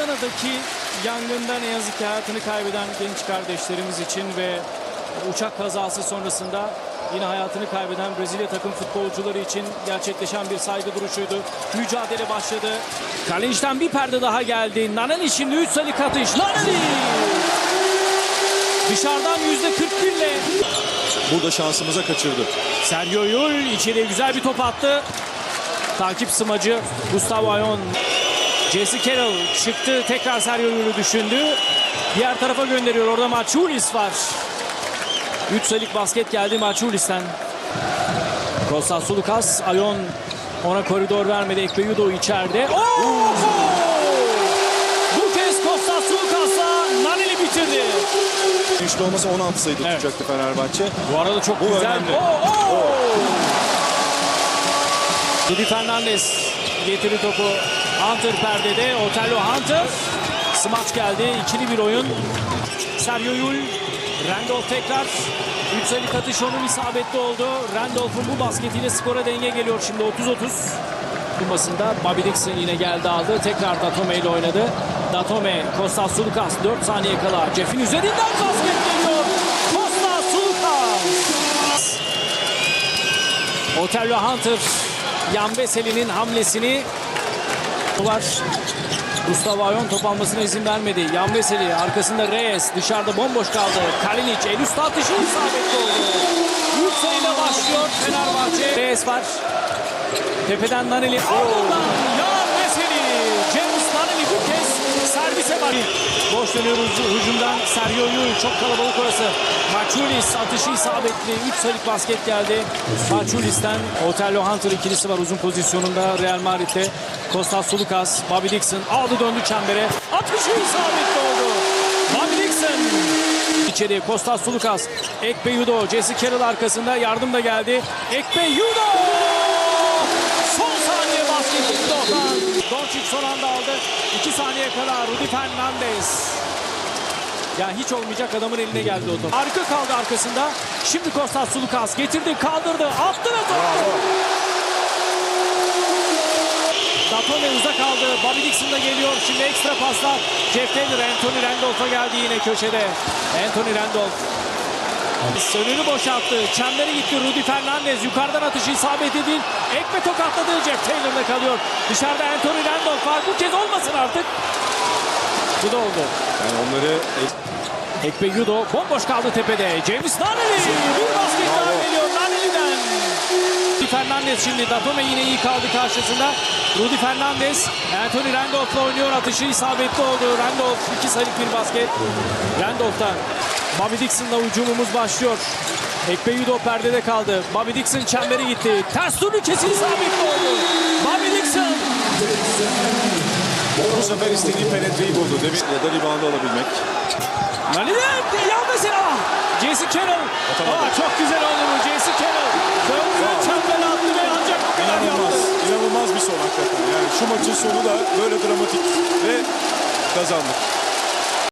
Adana'daki yangında ne yazık ki hayatını kaybeden genç kardeşlerimiz için ve uçak kazası sonrasında yine hayatını kaybeden Brezilya takım futbolcuları için gerçekleşen bir saygı duruşuydu. Mücadele başladı. Kalinç'ten bir perde daha geldi. Nanani şimdi 3 sayı atış. Nanani! Dışarıdan yüzde 41 ile Burada şansımıza kaçırdı. Sergio Yul içeriye güzel bir top attı. Takip sımacı Gustavo Ayon. Jesse Carroll çıktı. Tekrar Sergio Yul'ü düşündü. Diğer tarafa gönderiyor. Orada Maçulis var. 3 sayılık basket geldi Maçulis'ten. Kostas Sulukas. Ayon ona koridor vermedi. Ekpeyudo içeride. Oo! Bu kez Kostas Sulukas'la Naneli bitirdi. Güçlü olmasa 16 sayıda Evet. tutacaktı Fenerbahçe. Bu arada çok Bu güzel. önemli. Oo, oo! Rudy Fernandez getirdi topu. Hunter perdede. Otello Hunter. Smaç geldi. İkili bir oyun. Sergio Yul. Randolph tekrar. 3 sayılık atış onun isabetli oldu. Randolph'un bu basketiyle skora denge geliyor şimdi 30-30. Kumasında Bobby Dixon yine geldi aldı. Tekrar Datome ile oynadı. Datome, Kostas Sulukas 4 saniye kala. Jeff'in üzerinden basket geliyor. Kostas Sulukas. Otello Hunter Yan Veseli'nin hamlesini var. Gustavo Ayon top almasına izin vermedi. Yan Veseli arkasında Reyes dışarıda bomboş kaldı. Kalinic el üstü atışı isabetli oldu. 3 sayıyla başlıyor Fenerbahçe. Reyes var. Tepeden Naneli ardından Yan Veseli. James Naneli bu kez servise var. Boş dönüyoruz hücumdan. Sergio Yul çok kalabalık orası. Maçulis atışı isabetli. 3 sayılık basket geldi. Maçulis'ten Otello Hunter ikilisi var uzun pozisyonunda Real Madrid'de. Kostas Sulukas, Bobby Dixon aldı döndü çembere. Atışı isabetli oldu. Bobby Dixon. İçeriye Kostas Sulukas, Ekpe Yudo, Jesse Carroll arkasında yardım da geldi. Ekpe Yudo! Son saniye basket Yudo'dan. Doncic son anda aldı. 2 saniye kadar Rudy Fernandez. Ya hiç olmayacak adamın eline geldi o top. Arka kaldı arkasında. Şimdi Kostas Sulukas getirdi, kaldırdı, attı ve top. Datome uzak kaldı. Bobby Dixon da geliyor. Şimdi ekstra paslar. Jeff Taylor, Anthony Randolph'a geldi yine köşede. Anthony Randolph. Önünü boşalttı. Çembere gitti Rudy Fernandez. Yukarıdan atışı isabet edil. Ekme tokatladı. Jeff Taylor'da kalıyor. Dışarıda Anthony Randolph var. Bu kez olmasın artık. Bu da oldu. Yani onları Ekpe Yudo bomboş kaldı tepede. James Naneli bir basket daha geliyor Naneli'den. Rudy Fernandez şimdi Datome yine iyi kaldı karşısında. Rudy Fernandez Anthony Randolph'la oynuyor. Atışı isabetli oldu. Randolph iki sayılık bir basket. Randolph'tan Bobby Dixon'la hücumumuz başlıyor. Ekpe Yudo perdede kaldı. Bobby Dixon çemberi gitti. Ters turnikesi isabetli oldu. Bobby Dixon bu sefer istediği penetreyi buldu. Demin ya da rebound alabilmek. Naneli yan mesela. Jesse Carroll. Aa, çok güzel oldu bu Jesse Carroll. Döndü çembere hakikaten. Yani şu maçın sonu da böyle dramatik ve kazandık.